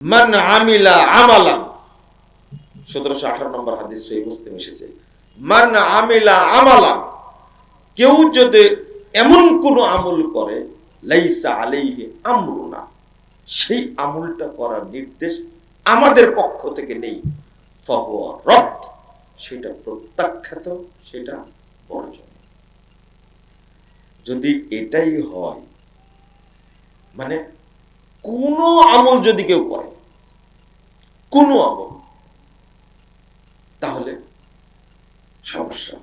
মান আমিলা আমালান সতেরোশো আঠারো নম্বর হাদিস মুসলিম এসেছে। মান আমিলা আমালান কেউ যদি এমন কোন আমল করে, লাইসা আলাইহি আমরুনা। সেই আমলটা করার নির্দেশ আমাদের পক্ষ থেকে নেই। ফাহুয়া রদ সেটা প্রত্যাখ্যাত, সেটা বর্জন। যদি এটাই হয় মানে কোনো আমল যদি কেউ করে, কোনো আমল, তাহলে সমস্যা।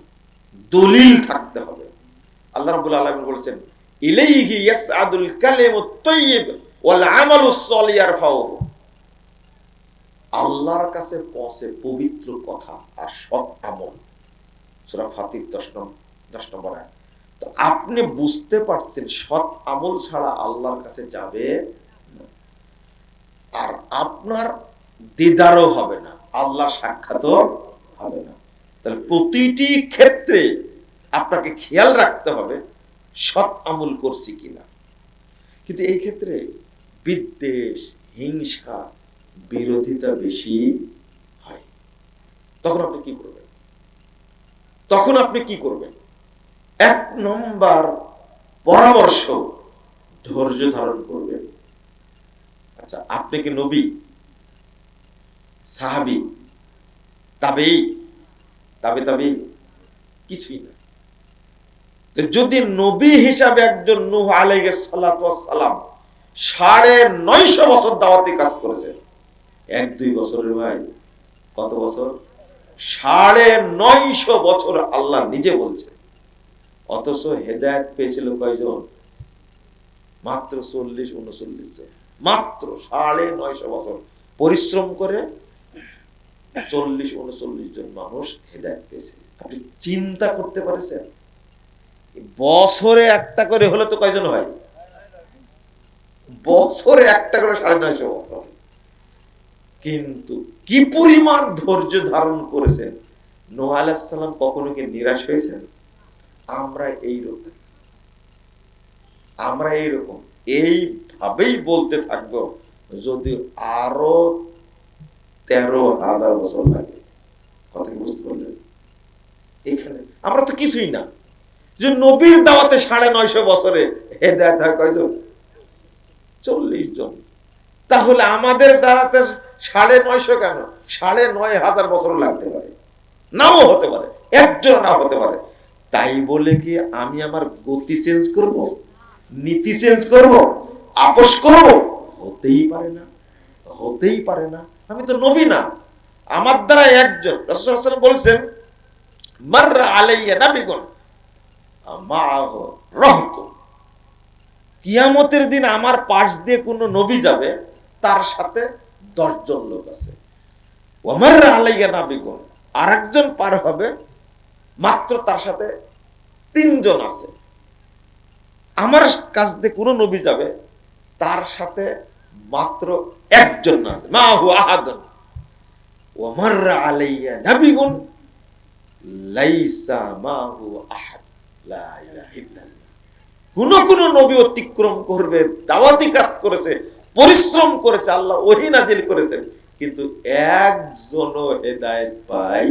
দলিল থাকতে হবে। আল্লাহ রাব্বুল আলামিন বলেছেন আল্লাহর কাছে পৌঁছে পবিত্র কথা আর সৎ আমল। সূরা ফাতির 10 নম্বর 10 নম্বর তো আপনি বুঝতে পারছেন, সৎ আমল ছাড়া আল্লাহর কাছে যাবে আপনার দিদারও হবে না আল্লাহ সাক্ষাৎও হবে না। তাহলে প্রতিটি ক্ষেত্রে আপনাকে খেয়াল রাখতে হবে, সৎ আমল করছি কিনা। কিন্তু এই ক্ষেত্রে বিদ্বেষ, হিংসা, বিরোধিতা বেশি হয়। তখন আপনি কি করবেন? তখন আপনি কি করবেন? এক নম্বর পরামর্শ ধৈর্য ধারণ করবেন। আচ্ছা আপনি কি নবী? সাহাবি? তবেই তবে তবে কিছুই না। তো যদি নবী হিসাবে একজন নূহ ওয়াস সালাম সাড়ে নয়শো বছর দাওয়াতি কাজ করেছে, এক, দুই বছরের ভাই, কত বছর? সাড়ে নয়শো বছর আল্লাহ নিজে বলছে, অথচ হেদায়ত পেয়েছিল কয়জন? মাত্র চল্লিশ, উনচল্লিশ জন। মাত্র সাড়ে নয়শো বছর পরিশ্রম করে চল্লিশ, উনচল্লিশ জন মানুষ হেদায়ত পেয়েছে। আপনি চিন্তা করতে পারেছেন? বছরে একটা করে হলে তো কয়জন হয়? বছরে একটা করে সাড়ে নয়শো বছর। কিন্তু কি পরিমাণ ধৈর্য ধারণ করেছেন? আলাইসাল্লাম কখনো কি নিরাশ হয়েছেন? আমরা এইরকম। আমরা এইরকম। এইভাবেই বলতে থাকব, যদি আরও তেরো হাজার বছর লাগে। কথা বুঝতে পারলেন? এখানে আমরা তো কিছুই না। যে নবীর দাওয়াতে সাড়ে নয়শো বছরে হেদায়ত হয় কয়জন? চল্লিশ জন। তাহলে আমাদের দাঁড়াতে সাড়ে নয়শো কেন? সাড়ে নয় হাজার বছর লাগতে পারে। নাও হতে পারে একজন না হতে পারে। তাই বলে কি আমি আমার গতি চেঞ্জ করব? নীতি চেঞ্জ করব? আপোষ করব। হতেই পারে না, হতেই পারে না। আমি তো নবী না। আমার দ্বারা একজন, রসুল বলছেন আলাইয়া নাবিগুন মাহ রহত। কিয়ামতের দিন আমার পাশ দিয়ে কোনো নবী যাবে, তার সাথে দশজন লোক আছে। ওমার আলাইয়া নাবিগুন। আর একজন পার হবে, মাত্র তার সাথে তিনজন আছে। আমার কাছ দিয়ে কোনো নবী যাবে তার সাথে মাত্র একজন আছে। মা হু আহাদন। ওমর আলাইয়া নাবিগুন, লাইসা মা হু আহাদ। কোন কোন নবী অতিক্রম করবে, দাওয়াতি কাজ করেছে, পরিশ্রম করেছে, আল্লাহ ওহি নাজিল করেছেন, কিন্তু একজনও হেদায়েত পায়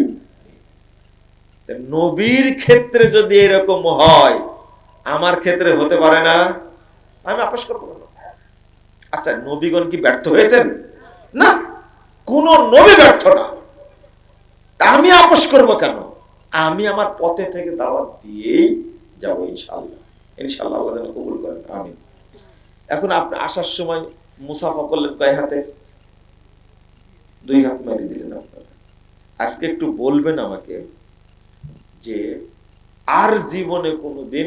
নবীর ক্ষেত্রে যদি এরকম হয়, আমার ক্ষেত্রে হতে পারে না? আমি আপোষ করব আচ্ছা নবীগণ কি ব্যর্থ হয়েছেন? না, কোন নবী ব্যর্থ না। আমি আপোষ করব কেন? আমি আমার পথে থেকে দাওয়াত দিয়েই যাব ইনশাল্লাহ ইনশাল্লাহ আল্লাহ যেন কবুল করেন আমি এখন আপনি আসার সময় মুসাফা করলেন কয় হাতে? দুই হাত মারি দিলেন আপনারা। আজকে একটু বলবেন আমাকে যে, আর জীবনে কোনোদিন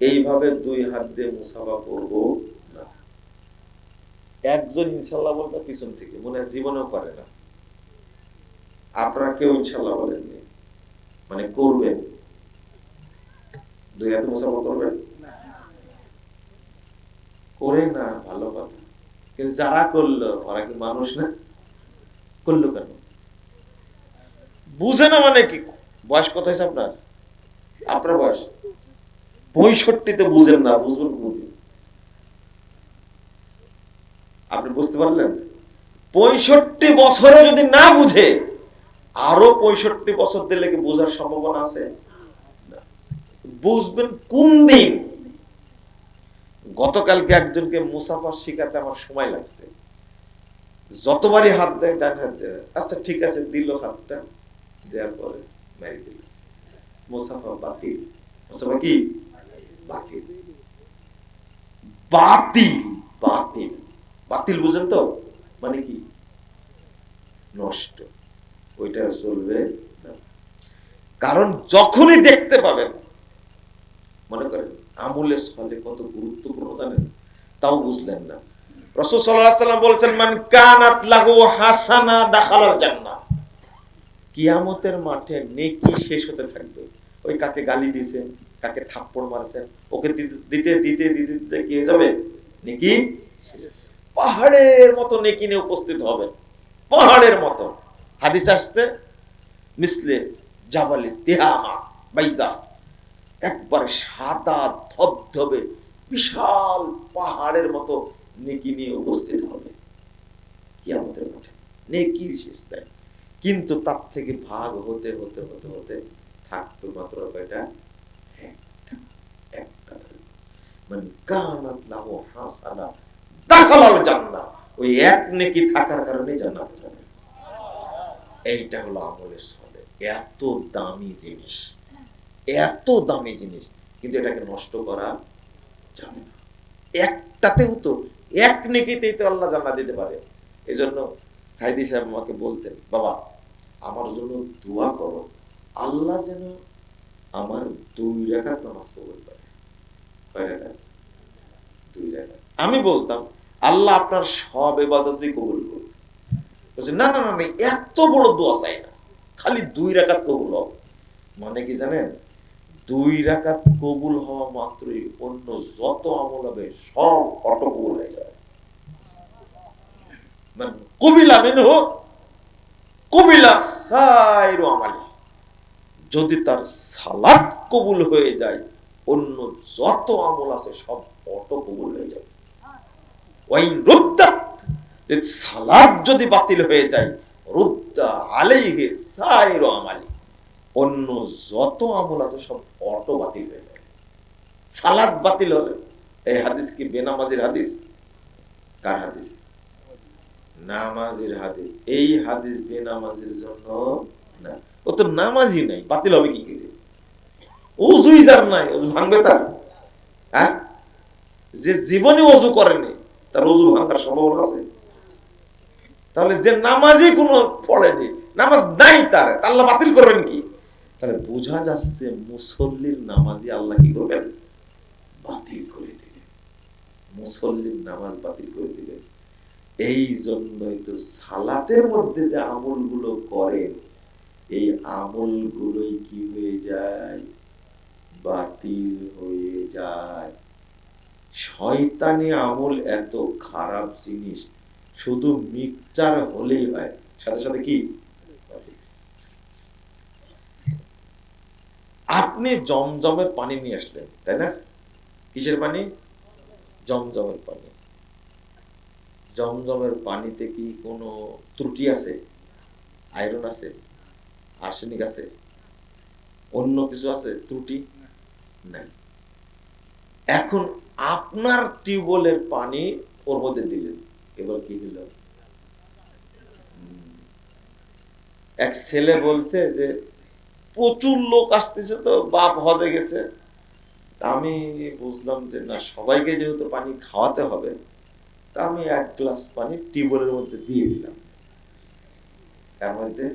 এইভাবে দুই হাত দিয়ে মুসাফা করব একজন ইনশাল্লাহ বলবে পিছন থেকে, মনে হয় জীবনেও করে না। আপনারা কেউ ইনশাল্লাহ বলেননি? মানে করবেন দুই হাতে মুসাফা করবেন করে না, ভালো কথা। কিন্তু যারা করল, ওরা কি মানুষ না? করল কেন? বুঝে না মানে কি? বয়স কত হয়েছে আপনার? আপনার বয়স? পঁয়ষট্টিতে বুঝেন না, বুঝবেন কোনদিন। আপনি বুঝতে পারলেন? পঁয়ষট্টি বছরে যদি না বুঝে, আরও পঁয়ষট্টি বছর দিলে কি বোঝার সম্ভাবনা আছে? বুঝবেন কোন দিন? গতকালকে একজনকে মুসাফার শিখাতে আমার সময় লাগছে। যতবারই হাত দেয়, ডান হাত দেয়। আচ্ছা ঠিক আছে, দিল হাতটা, দেওয়ার পরে মেরে দিল। মুসাফা বাতিল। মুসাফা কি? বাতিল। বাতিল বাতিল। বাতিল, বুঝেন তো? মানে কি? নষ্ট। ওইটা চলবে কারণ যখনই দেখতে পাবেন, মনে করেন আমলে সলে কত গুরুত্বপূর্ণ জানেন? তাও বুঝলেন না। রসুল সাল্লাল্লাহু সাল্লাম বলেছেন, মান কানাত লাহু হাসানা দাখালাল জান্নাহ। কিয়ামতের মাঠে নেকি শেষ হতে থাকবে। ওই কাকে গালি দিয়েছেন, কাকে থাপ্পড় মারছেন, ওকে দিতে দিতে দিতে দিতে দিতে কি হয়ে যাবে? নেকি? শেষ। পাহাড়ের মতো নেকি নিয়ে উপস্থিত হবেন। পাহাড়ের মতো। হাদিস আসতে মিসলে জাবালি তেহামা বাইজা। একবার সাদা, ধবধবে, বিশাল পাহাড়ের মতো নেকি নিয়ে উপস্থিত হবে। কি আমাদের মাঠে। নেকির শেষ নাই। কিন্তু তার থেকে ভাগ হতে হতে হতে হতে থাকতো মাত্র কয়টা? একটা। একটা। মানে কানাত লাহু হাসানা এইটা এত দামি জিনিস। এত দামি জিনিস। কিন্তু এটাকে নষ্ট করা একটাতেও তো, এক নেকিতেই তো আল্লাহ জান্নাত দিতে পারে। এজন্য সাইদি সাহেব আমাকে বলতেন, বাবা, আমার জন্য দোয়া করো। আল্লাহ যেন আমার দুই রেখা নামাজ কবুল দুই। আমি বলতাম আল্লাহ আপনার সব এবাদতই কবুল করবে না না না এত বড় দোয়া চাই না। খালি দুই রাকাত কবুল হবে মানে কি জানেন? দুই রাকাত কবুল হওয়া মাত্রই অন্য যত আমল হবে, সব অটো কবুল হয়ে যাবে। মানে কবিলা মিনহু, কবিলা সাইরু আমালি। যদি তার সালাত কবুল হয়ে যায়, অন্য যত আমল আছে, সব অটো কবুল ওয়াইন রুদ্দাত যদি যদি বাতিল হয়ে যায়, রুদ্দা আলাইহি সাইরু আমালি। অন্য যত আমল আছে সব অটো বাতিল হয়ে যায়। সালাত বাতিল হলে, এই হাদিস কি বেনামাজির হাদিস? কার হাদিস? নামাজির হাদিস। এই হাদিস বেনামাজির জন্য না। ও তো নামাজি নাই, বাতিল হবে কি করে? অজুই যার নাই ভাঙবে তার। হ্যাঁ? যে জীবনে অজু করেনি তার অজু ভাঙার সম্ভাবনা আছে? তাহলে যে নামাজই কোনো পড়েনি, নামাজ নাই তার আল্লাহ বাতিল করবেন কি? তাহলে বোঝা যাচ্ছে মুসল্লির নামাজি আল্লাহ কি করবেন? বাতিল করে দিবেন মুসল্লির নামাজ বাতিল করে দিবেন এই জন্যই তো সালাতের মধ্যে যে আমলগুলো করেন, এই আমলগুলোই কি হয়ে যায়? বাতিল হয়ে যায়। শয়তানি আমল এত খারাপ জিনিস। শুধু মিক্সচার হলেই হয়। সাথে সাথে কি? আপনি জমজমের পানি নিয়ে আসলেন, তাই না? কিসের পানি? জমজমের পানি। জমজমের পানিতে কি কোনো ত্রুটি আছে? আয়রন আছে? আর্সেনিক আছে? অন্য কিছু আছে? ত্রুটি? নাই। এখন আপনার টিউবওয়েলের পানি ওর মধ্যে দিলেন। এবার কি হইল এক ছেলে বলছে যে, প্রচুর লোক আসতেছে তো, বাপ হদে গেছে। আমি বুঝলাম যে, না, সবাইকে যেহেতু পানি খাওয়াতে হবে, তা আমি এক গ্লাস পানি টিউবওয়েলের মধ্যে দিয়ে দিলাম। তার মধ্যে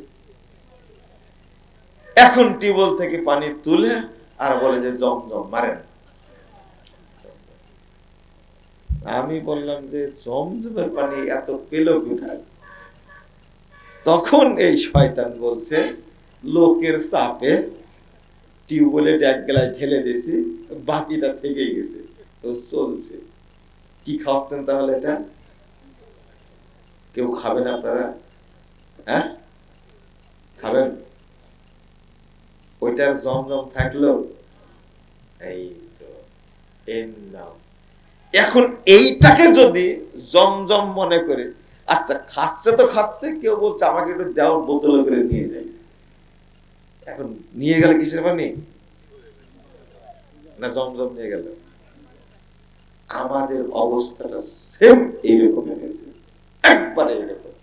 এখন টিউবওয়েল থেকে পানি তুলে আর বলে যে জম জম মারেন। আমি বললাম যে জমজমের পানি এত পেল কোথায়? তখন এই শয়তান বলছে, লোকের চাপে টিউবওয়েলে এক গ্লাস ঢেলে দিয়েছি, বাকিটা থেকে গেছে, তো চলছে। কি খাওয়াচ্ছেন তাহলে এটা? কেউ খাবেন আপনারা? হ্যাঁ? খাবেন? ওইটার জমজম থাকল এই তো, এর নাম এখন এইটাকে যদি জমজম মনে করে আচ্ছা খাচ্ছে তো খাচ্ছে, কেউ বলছে আমাকে একটু দেওয়ার বোতলে করে নিয়ে যাই। এখন নিয়ে গেলে কিসের পানি? না জমজম নিয়ে গেল? আমাদের অবস্থাটা সেম এইরকম হয়েছে। একবারে এরকম।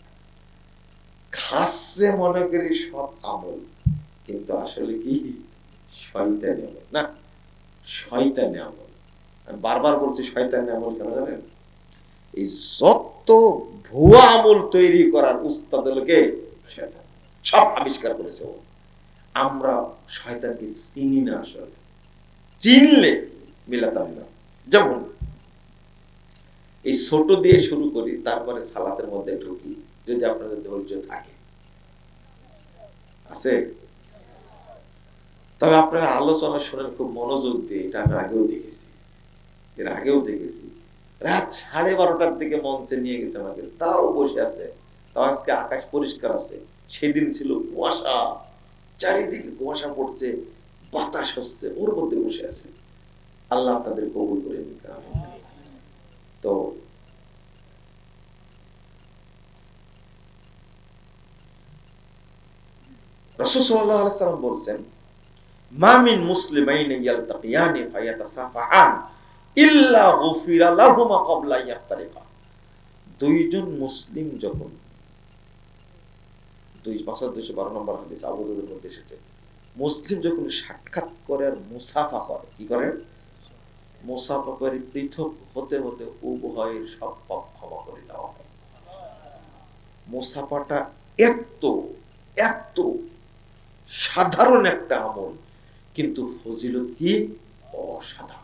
খাচ্ছে মনে করি সৎ আমল, কিন্তু আসলে কি? শয়তানি আমল। না, শয়তানি আমল। আমি বারবার বলছি, শয়তানি আমল কেন জানেন? এই যত ভুয়া আমল তৈরি করার উস্তাদ হলো কে শয়তান সব আবিষ্কার করেছে ও। আমরা শয়তানকে চিনি না আসলে। চিনলে মিলাতাম না যেমন এই ছোট দিয়ে শুরু করি, তারপরে সালাতের মধ্যে ঢুকি, যদি আপনাদের ধৈর্য থাকে। আছে? তবে আপনারা আলোচনা শুনেন, খুব মনোযোগ দিয়ে, এটা আমি আগেও দেখেছি। এর আগেও দেখেছি। রাত সাড়ে বারোটার দিকে মঞ্চে নিয়ে গেছে আমাকে। তাও বসে আছে। তাও আজকে আকাশ পরিষ্কার আছে। সেদিন ছিল কুয়াশা। চারিদিকে কুয়াশা পড়ছে। বাতাস হচ্ছে। ওর মধ্যে বসে আছে। আল্লাহ আপনাদের কবুল করে নিক। তো রসুল সাল্লাল্লাহু আলাইহি সাল্লাম বলছেন মামিন মুসলিমাইন ইয়ালতাকিয়ানি ফায়াতাসাফাআন। দুইজন মুসলিম যখন দুই বারো নম্বর এসেছে, মুসলিম যখন সাক্ষাৎ করে আর মুসাফা করে, কি করে? মুসাফা করে পৃথক হতে হতে উভয়ের সব ক্ষমা করে দেওয়া হয়। মুসাফাটা এত এত সাধারণ একটা আমল, কিন্তু ফজিলত কি? অসাধারণ।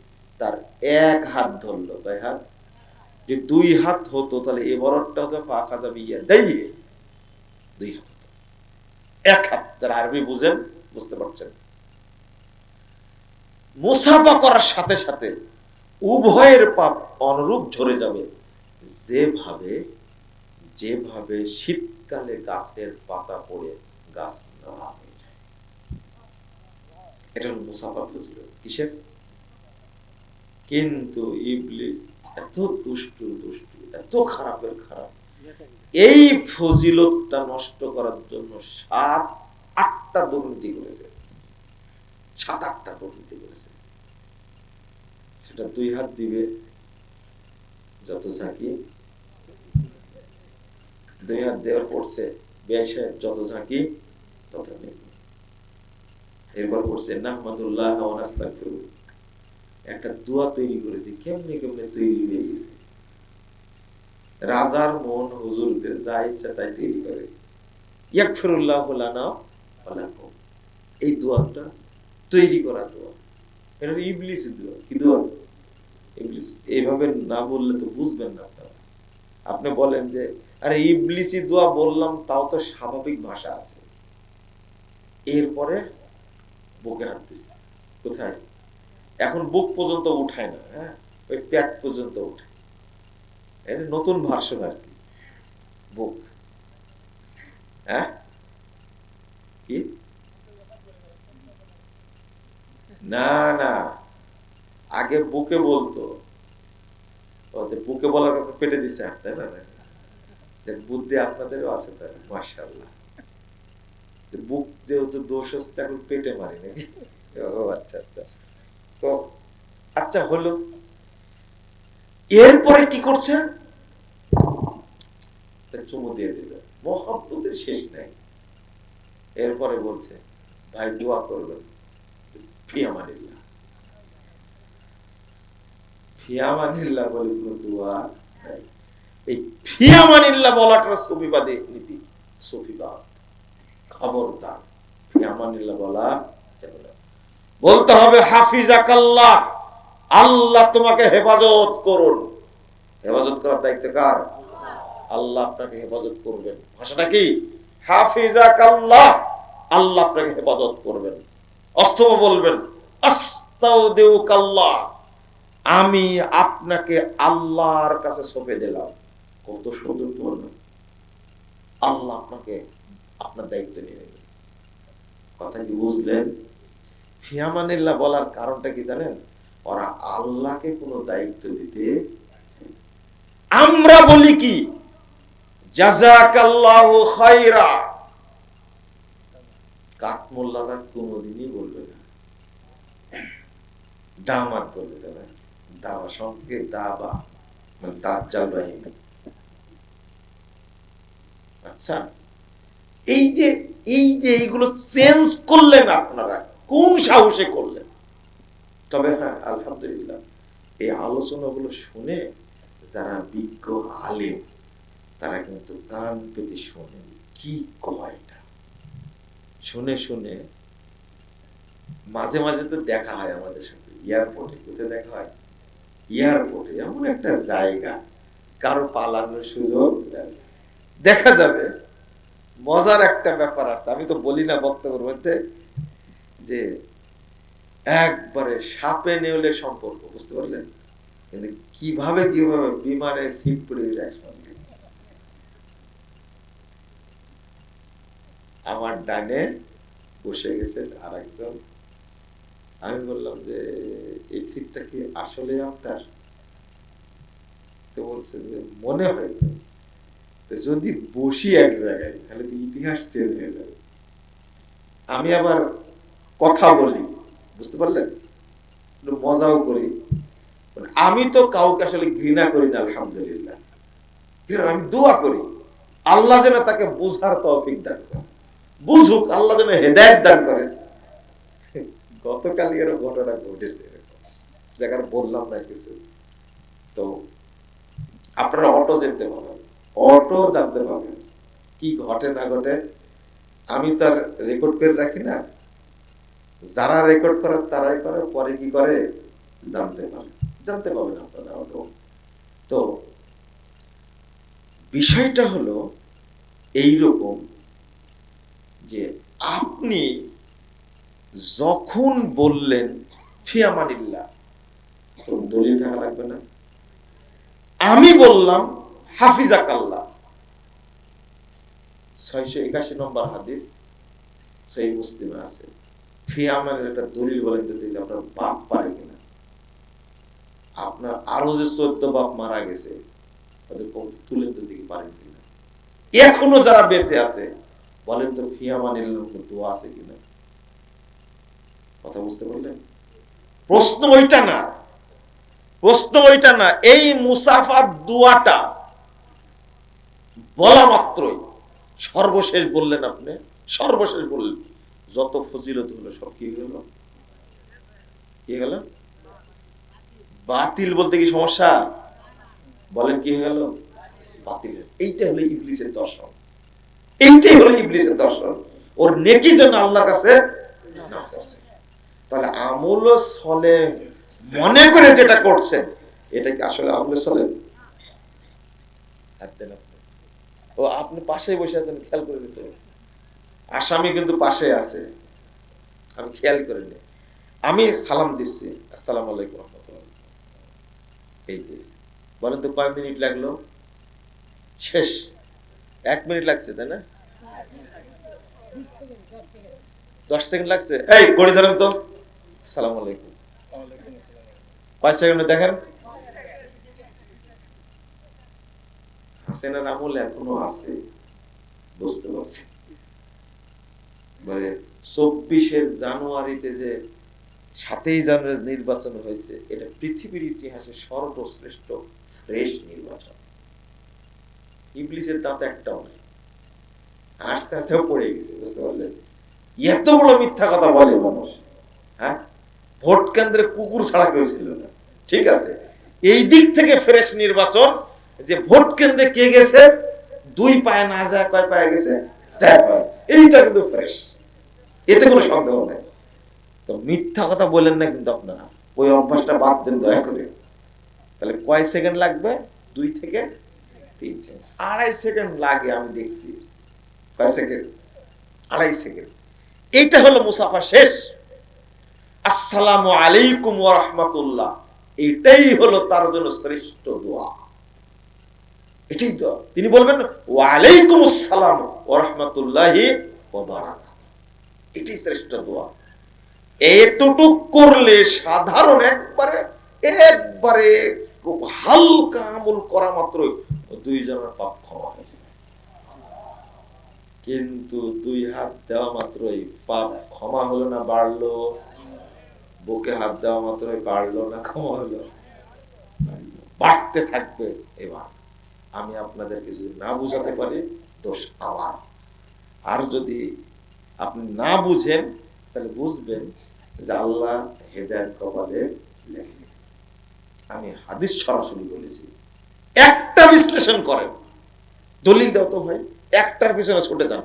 তার এক হাত ধরলো, কয় হাত? যে দুই হাত হতো, তাহলে এ বরটটা হতো আখাদা বিয়া দেয় দুই হাত এক হাত যারা আরবি বুঝেন, বুঝতে পারছেন। মুসাফা করার সাথে সাথে উভয়ের পাপ অনুরূপ ঝরে যাবে। যেভাবে যেভাবে শীতকালে গাছের পাতা পড়ে গাছ না হয়ে যায়। এটা হলো মুসাফা ফজিল কিসের? কিন্তু ইবলিস এত দুষ্টু দুষ্টু, এত খারাপের খারাপ। এই ফজিলতটা নষ্ট করার জন্য সাত, আটটা দুর্নীতি করেছে। সাত, আটটা দুর্নীতি করেছে। সেটা দুই হাত দিবে যত ঝাঁকি। দুই হাত দেওয়ার পড়ছে বেশে যত ঝাঁকি, তত নেই এরপর পড়ছে নাহমাদুল্লাহ ওয়ানাস্তাগফিরুহ একটা দোয়া তৈরি করেছি, কেমনে কেমনে তৈরি হয়ে গেছে। রাজার মন হুজুরদের যা ইচ্ছা তাই তৈরি করে। ইয়াকফিরুল্লাহ লানা ওয়া এই দোয়াটা তৈরি করা দোয়া। এটা ইবলিস দোয়া। কি দোয়া? ইবলিস। এইভাবে না বললে তো বুঝবেন না আপনারা। আপনি বলেন যে, আরে ইবলিসি দোয়া বললাম, তাও তো স্বাভাবিক ভাষা আছে। এরপরে বুকে হাত দিচ্ছে। কোথায়? এখন বুক পর্যন্ত উঠায় না হ্যাঁ? ওই পেট পর্যন্ত উঠে এটা নতুন ভার্সন আর কি, বুক। হ্যাঁ? কি? না না। আগে বুকে বলতো। বুকে বলার কথা পেটে দিচ্ছে তাই না? যে বুদ্ধি আপনাদেরও আছে তাই মার্শাল্লাহ বুক যেহেতু দোষ হচ্ছে এখন পেটে মারি নাকি? ও আচ্ছা আচ্ছা। তো আচ্ছা হলো। এরপরে কি করছে? চুমু দিয়ে দিল। মহাব্বতের শেষ নাই। এরপরে বলছে, ভাই, দোয়া ফিয়ামানিল্লাহ বলে দোয়া এই ফিয়ামানিল্লাহ বলাটা সফিবাদী নীতি সফিবাদ। খবরদার। ফিয়ামানিল্লাহ বলা যাবে বলতে হবে, হাফিজাকাল্লাহ, আল্লাহ তোমাকে হেফাজত করুন। হেফাজত করার দায়িত্ব কার? আল্লাহ আপনাকে হেফাজত করবেন। ভাষাটা কি? হাফিজাকাল্লাহ, আল্লাহ আপনাকে হেফাজত করবেন। অস্তবা বলবেন, আস্তাউদিউকাল্লাহ, আমি আপনাকে আল্লাহর কাছে সঁপে দিলাম। কত সুন্দর তুলনা আল্লাহ আপনাকে আপনার দায়িত্ব নিয়ে নেবেন কথা কি বুঝলেন? ফিয়ামানিল্লাহ বলার কারণটা কি জানেন? ওরা আল্লাহকে কোনো দায়িত্ব দিতে আমরা বলি কি? জাজাকাল্লাহু খায়রা। কাঠমোল্লারা কোনোদিনই বলবে না। দামাত বলবে না দাবা সঙ্গে দাবা মানে দাজ্জাল বাহিনী। আচ্ছা এই যে এই যে এইগুলো চেঞ্জ করলেন আপনারা কোন সাহসে করলেন? তবে হ্যাঁ আলহামদুলিল্লাহ। এই আলোচনাগুলো শুনে যারা বিজ্ঞ আলেম, তারা কিন্তু কান পেতে শোনেন কি কয় এটা। শুনে শুনে মাঝে মাঝে তো দেখা হয় আমাদের সাথে, এয়ারপোর্টে, কোথায় দেখা হয়? এয়ারপোর্টে, এমন একটা জায়গা, কারও পালানোর সুযোগ দেখা যাবে, মজার একটা ব্যাপার আছে, আমি তো বলি না বক্তব্যের মধ্যে যে একবারে সাপে নেউলে সম্পর্ক, বুঝতে পারলেন? কিন্তু কীভাবে কীভাবে বিমানে সিট পড়ে যায় সঙ্গে। আমার ডানে বসে গেছেন আর একজন আমি বললাম যে, এই সিটটা কি আসলে আপনার? তো বলছে যে, মনে হয় যদি বসি এক জায়গায়, তাহলে তো ইতিহাস চেঞ্জ হয়ে যাবে। আমি আবার কথা বলি, বুঝতে পারলেন? মজাও করি। মানে আমি তো কাউকে আসলে ঘৃণা করি না, আলহামদুলিল্লাহ। ঘৃণা- আমি দোয়া করি। আল্লাহ যেন তাকে বুঝার তৌফিক দান করে বুঝুক, আল্লাহ যেন হেদায়ত দান করে গতকালই এর ঘটনা ঘটেছে এরকম। জায়গার বললাম না কিছু। তো, আপনারা অটো যেতে পারবেন। অটো জানতে পারবেন। কি ঘটে না ঘটে, আমি তার রেকর্ড করে রাখি না। যারা রেকর্ড করে, তারাই করে, পরে কি করে? জানতে পারে। জানতে পারবেন আপনারা অটো তো, বিষয়টা হলো এই রকম যে আপনি যখন বললেন, ফিয়ামানিল্লাহ তো দলিল থাকা লাগবে না। আমি বললাম, হাফিজাকাল্লাহ। ছয়শো একাশি নম্বর হাদিস সেই মুসলিমে আছে। ফিয়ামানের একটা দলিল বলেন আপনার বাপ পারে কিনা। আপনার আরও যে চোদ্দ বাপ মারা গেছে, তাদের কমতি তুলে তো দিকে পারেন কিনা? এখনও যারা বেঁচে আছে, বলেন তো ফিয়ামানের দোয়া আছে কিনা? কথা বুঝতে পারলেন? প্রশ্ন ওইটা না। প্রশ্ন ওইটা না। এই মুসাফার দুয়াটা বলা মাত্রই সর্বশেষ বললেন আপনি, সর্বশেষ বললেন। যত ফজিলত হলো সব কি গেল? কি গেল? বাতিল বলতে কি সমস্যা? বলেন কি হয়ে গেল? বাতিল। এইটা হলো ইবলিসের দর্শন। এইটাই হলো ইবলিসের দর্শন। ওর নেকি যেন আল্লাহর কাছে না পৌঁছে। তাহলে আমল সলে মনে করে যেটা করছেন এটা কি আসলে আমলে সলে। ও, আপনি পাশে বসে আছেন, খেয়াল করে নিতে। আসামি কিন্তু পাশে আছে। আমি খেয়াল করিনি আমি সালাম দিচ্ছি। আসসালাম আলাইকুম রহমতুল্লাহ। এই যে, বলেন তো কয় মিনিট লাগল? শেষ। এক মিনিট লাগছে, তাই না? দশ সেকেন্ড লাগছে? এই, ঘড়ি ধরেন তো। সালাম আলাইকুম। পাঁচ সেকেন্ডে দেখেন? হাসিনার আমল এখনও আছে। বুঝতে পারছি। মানে চব্বিশের জানুয়ারিতে যে সাতই জানুয়ারি নির্বাচন হয়েছে, এটা পৃথিবীর ইতিহাসে সর্বশ্রেষ্ঠ ফ্রেশ নির্বাচন। ইবলিসের দাঁত একটাও নেই। হাসতে হাসতেও পড়ে গেছে, বুঝতে পারলেন? এত বড় মিথ্যা কথা বলে মানুষ হ্যাঁ? ভোট কেন্দ্রে কুকুর ছাড়া কেউ ছিল না। ঠিক আছে? এই দিক থেকে ফ্রেশ নির্বাচন, যে ভোট কেন্দ্রে কে গেছে? দুই পায়ে না যায়, কয় পায়ে গেছে? চার পায়ে। এইটা কিন্তু ফ্রেশ। এতে কোনো সন্দেহ নেই। তো মিথ্যা কথা বলেন না কিন্তু আপনারা। ওই অভ্যাসটা বাদ দেন দয়া করে। তাহলে কয় সেকেন্ড লাগবে? দুই থেকে তিন সেকেন্ড। আড়াই সেকেন্ড লাগে, আমি দেখছি। কয় সেকেন্ড? আড়াই সেকেন্ড। এইটা হলো মুসাফা শেষ। আসসালামু আলাইকুম রাহমাতুল্লাহ। এটাই হলো তার জন্য শ্রেষ্ঠ দোয়া। এটাই দোয়া। তিনি বলবেন, ওয়া আলাইকুম আসসালাম ওয়া রাহমাতুল্লাহি এটাই শ্রেষ্ঠ দোয়া। এতটুক করলে সাধারণ একবারে একবারে খুব হালকা আমল করা মাত্রই দুইজনের পাপ ক্ষমা হয়ে যাবে। কিন্তু দুই হাত দেওয়া মাত্রই পাপ ক্ষমা হলো না, বাড়লো? বুকে হাত দেওয়া মাত্রই বাড়লো না, ক্ষমা হলো? বাড়তে থাকবে এবার। আমি আপনাদেরকে যদি না বুঝাতে পারি, দোষ আমার। আর যদি আপনি না বুঝেন, তাহলে বুঝবেন যে আল্লাহ হেদায়ত কপালে লেখে আমি হাদিস সরাসরি বলেছি। একটা বিশ্লেষণ করেন। দলিল দাও তো ভাই, একটার পিছনে ছুটে যান।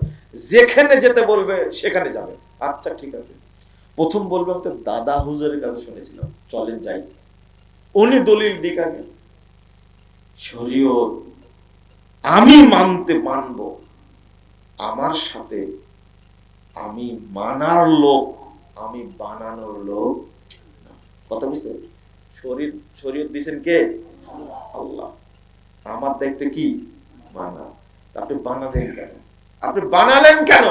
যেখানে যেতে বলবে, সেখানে যাবে। আচ্ছা ঠিক আছে। প্রথম বলবে তো দাদা হুজুরের কাছে শুনেছিলাম, চলেন যাই। উনি দলিল দিক আগে। আমি মানতে মানব, আমার সাথে আমি মানার লোক আমি বানানোর লোক। কথা বুঝতে শরীর শরীয়ত দিছেন কে? আল্লাহ। আমার দায়িত্ব কি? মানা আপনি বানালেন কেন? আপনি বানালেন কেন?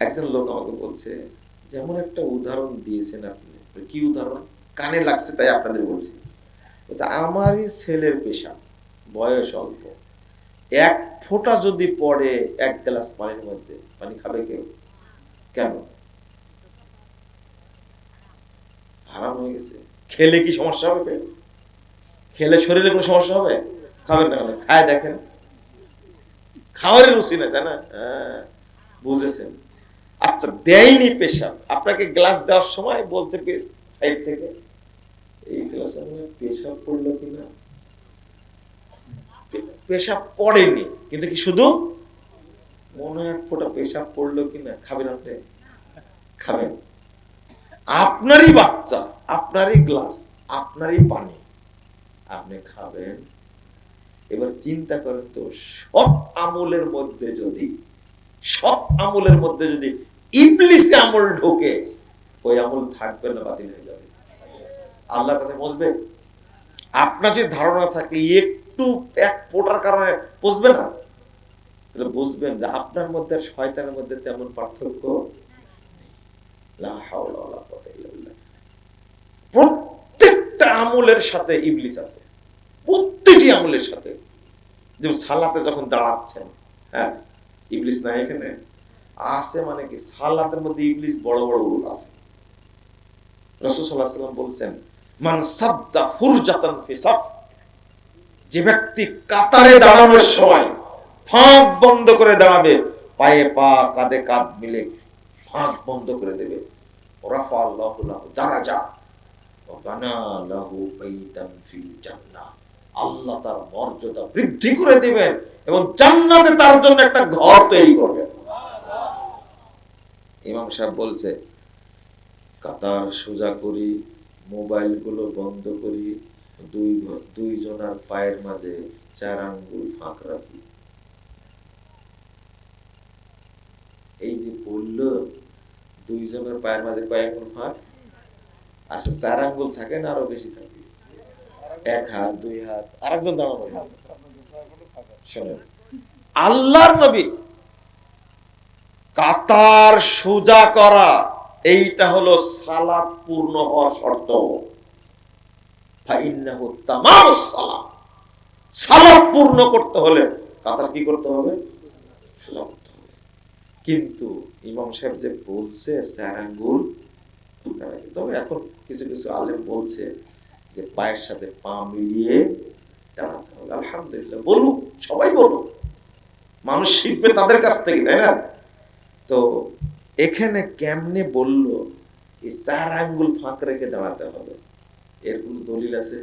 একজন লোক আমাকে বলছে যেমন একটা উদাহরণ দিয়েছেন আপনি। কি উদাহরণ? কানে লাগছে তাই আপনাদের বলছে, আমারই ছেলের পেশা বয়স অল্প। এক ফোঁটা যদি পড়ে এক গ্লাস পানির মধ্যে পানি খাবে কেউ? কেন? হারাম হয়ে গেছে। খেলে কি সমস্যা হবে খেলে শরীরে কোনো সমস্যা হবে? খাবেন না কেন? খায় দেখেন। খাওয়ারই রুচি না তাই না? হ্যাঁ, বুঝেছেন। আচ্ছা দেয়নি পেশাব। আপনাকে গ্লাস দেওয়ার সময় বলছে সাইড থেকে এই গ্লাসে পেশাব পড়ল কিনা? পেশাব পড়েনি। কিন্তু কি শুধু? মনে এক ফোঁটা পেশাব পড়ল কিনা খাবেন আপনি? খাবেন আপনারই বাচ্চা, আপনারই গ্লাস, আপনারই পানি, আপনি খাবেন। এবার চিন্তা করেন তো, সব আমলের মধ্যে যদি, সব আমলের মধ্যে যদি ইবলিসে আমল ঢোকে, ওই আমল থাকবে না, বাতিল হয়ে যাবে। আল্লাহর কাছে পৌঁছবে আপনার যদি ধারণা থাকে একটু এক ফোটার কারণে পৌঁছবে না? তাহলে বুঝবেন যে আপনার মধ্যে শয়তানের মধ্যে তেমন পার্থক্য। প্রত্যেকটা আমলের সাথে ইবলিস আছে। প্রত্যেকটি আমলের সাথে। যেমন সালাতে যখন দাঁড়াচ্ছেন হ্যাঁ ইবলিস না এখানে। আছে মানে কি? সালাতের মধ্যে ইবলিস বড় বড় আছে। রসুল সাল্লাল্লাহু আলাইহি বলছেন, মান সাদ্দা ফুরজাতান ফি সাফ যে ব্যক্তি কাতারে দাঁড়ানোর সময় ফাঁক বন্ধ করে দাঁড়াবে, পায়ে পা, কাঁধে কাঁধ মিলে ফাঁক বন্ধ করে দেবে। রাফা আল্লাহু লাহু বাইতান আল্লাহ তার মর্যাদা বৃদ্ধি করে দিবেন এবং জান্নাতে তার জন্য একটা ঘর তৈরি করবেন। ইমাম সাহেব বলছে, কাতার সোজা করি মোবাইলগুলো বন্ধ করি দুই দুইজনার পায়ের মাঝে চার আঙ্গুল ফাঁক রাখি। এই যে বলল, দুইজনের পায়ের মাঝে কয় আঙ্গুল ফাঁক? আসলে চার আঙ্গুল থাকে না আরও বেশি থাকে? এক হাত, দুই হাত, আরেকজন দাঁড়ানো শোনেন, আল্লাহর নবী কাতার সোজা করা, এইটা হলো সালাদ পূর্ণ হওয়ার শর্ত। সালাত পূর্ণ করতে হলে কাতার কি করতে হবে? কিন্তু ইমাম সাহেব যে বলছে চার তবে এখন কিছু কিছু আলেম বলছে যে পায়ের সাথে পা মিলিয়ে দাঁড়াতে হবে। আলহামদুলিল্লাহ, বলুক, সবাই বলুক। মানুষ শিখবে তাদের কাছ থেকে, তাই না? তো এখানে কেমনে বলল এই চার আঙ্গুল ফাঁক রেখে দাঁড়াতে হবে? এর কোন দলিল আছে।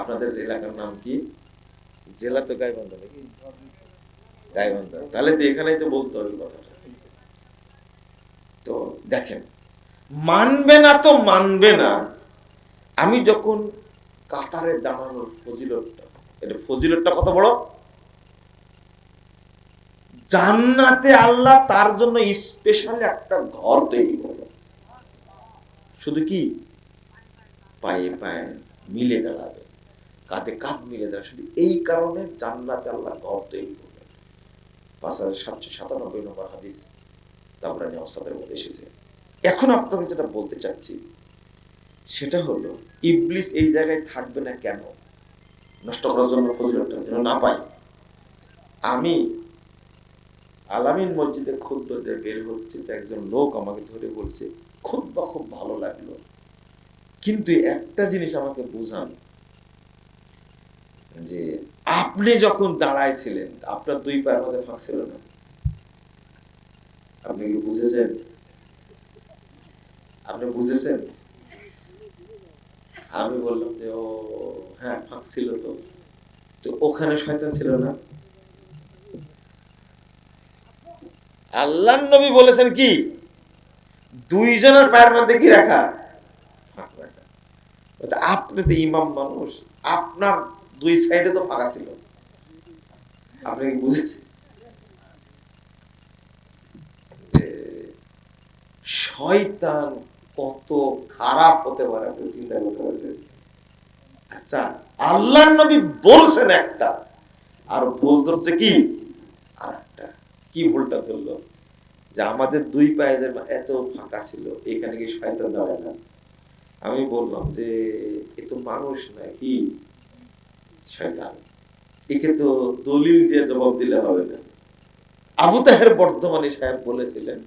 আপনাদের এলাকার নাম কি? জেলা তো গাইবান্ধা নাকি? গাইবান্ধা। তাহলে তো এখানেই তো বলতে হবে কথাটা। তো দেখেন, মানবে না তো মানবে না। আমি যখন কাতারে দাঁড়ানোর ফজিলতটা, এটা ফজিলতটা কত বড়? জান্নাতে আল্লাহ তার জন্য স্পেশাল একটা ঘর তৈরি করবে শুধু কি? পায়ে পায়ে মিলে দাঁড়াবে, কাঁধে কাঁধ মিলে দাঁড়াবে, শুধু এই কারণে জান্নাতে আল্লাহ ঘর তৈরি করবে। পাঁচ হাজার সাতশো সাতানব্বই নম্বর হাদিস তাবরানি অসাদের মধ্যে এসেছে। এখন আপনাকে যেটা বলতে চাচ্ছি, সেটা হলো, ইবলিস এই জায়গায় থাকবে না কেন? নষ্ট করার জন্য ফজিলতটা যেন না পাই। আমি আলামিন মসজিদে খুদ্ বের হচ্ছে, তো একজন লোক আমাকে ধরে বলছে খুব বা খুব ভালো লাগল। কিন্তু একটা জিনিস আমাকে বুঝান। যে আপনি যখন দাঁড়াইছিলেন, আপনার দুই পায়ের মধ্যে ফাঁক ছিল না? আপনি কি বুঝেছেন? আপনি বুঝেছেন? আমি বললাম যে, ও হ্যাঁ ফাঁক ছিল তো। তো ওখানে শয়তান ছিল না? আল্লাহ নবী বলেছেন কি? দুইজনের পায়ের মধ্যে কি রাখা? আপনি তো ইমাম মানুষ, আপনার দুই সাইডে তো ফাঁকা ছিল। আপনি কি বুঝেছেন? শয়তান কত খারাপ হতে পারে, আপনি চিন্তা করতে পারছেন। আচ্ছা আল্লাহ নবী বলছেন একটা, আর ভুল ধরছে কি? আর একটা কি ভুলটা ধরলো? যে আমাদের দুই পায়ে এত ফাঁকা ছিল, এখানে কি শয়তান দাঁড়ায় না? আমি বললাম যে, এ তো মানুষ নাকি? শয়তান। একে তো দলিল দিয়ে জবাব দিলে হবে না। আবু তাহের বর্ধমানে সাহেব বলেছিলেন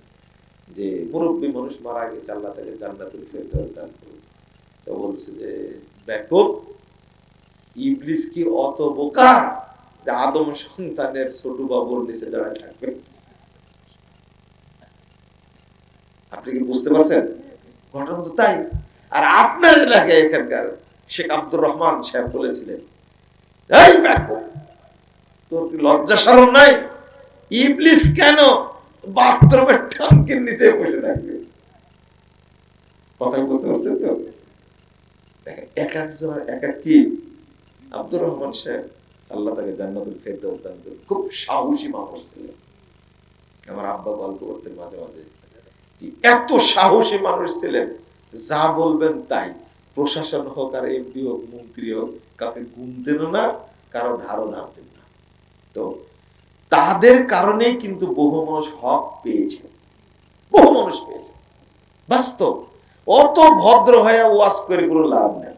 যে, মুরব্বী মানুষ মারা গেছে, আল্লাহ তাকে জান্নাতুল ফেরদাউস দান করুন তো বলছে যে ব্যাপক ইবলিস কি অত বোকা যে আদম সন্তানের ছোট বাবুর নিচে দাঁড়ায় থাকবে? আপনি কি বুঝতে পারছেন? ঘটনা তো তাই। আর আপনার এলাকায় এখানকার শেখ আব্দুর রহমান সাহেব বলেছিলেন, এই ব্যাপক তোর কি লজ্জা সরম নাই? ইবলিস কেন বাথরুমের ট্যাঙ্কের নিচে বসে থাকবে? কথা বুঝতে পারছেন তো? এক একজনের এক এক কি? আব্দুর রহমান সাহেব আল্লাহ তাকে জান্নাতুল ফেরদাউস দান খুব সাহসী মানুষ ছিলেন। আমার আব্বা গল্প করতেন মাঝে মাঝে। এত সাহসী মানুষ ছিলেন। যা বলবেন তাই। প্রশাসন হোক আর এমপি হোক, মন্ত্রী হোক, কাউকে গুনতেন না, কারও ধারও ধারতেন না। তো তাদের কারণে কিন্তু বহু মানুষ হক পেয়েছে। বহু মানুষ পেয়েছে। বাস্তব। অত ভদ্র হয়ে ওয়াজ করে কোনো লাভ নেই।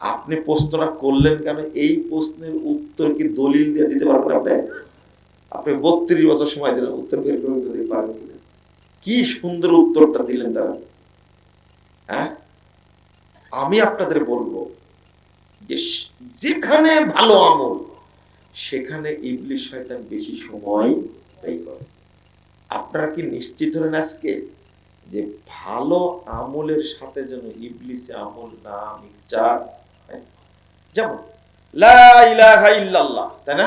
আপনি প্রশ্নটা করলেন কেন? এই প্রশ্নের উত্তর কি দলিল দিয়ে দিতে পারবেন আপনি? আপনি বত্রিশ বছর সময় দিলেন, উত্তর বের করে দিতে পারবেন কি সুন্দর উত্তরটা দিলেন তারা। হ্যাঁ? আমি আপনাদের বলব যে যেখানে ভালো আমল, সেখানে ইবলিশ শয়তান বেশি সময় ব্যয় করে। আপনারা কি নিশ্চিত হলেন আজকে যে ভালো আমলের সাথে যেন ইবলিসে আমল না মিক্সচার যেমন, লা ইলাহা ইল্লাল্লাহ, তাই না?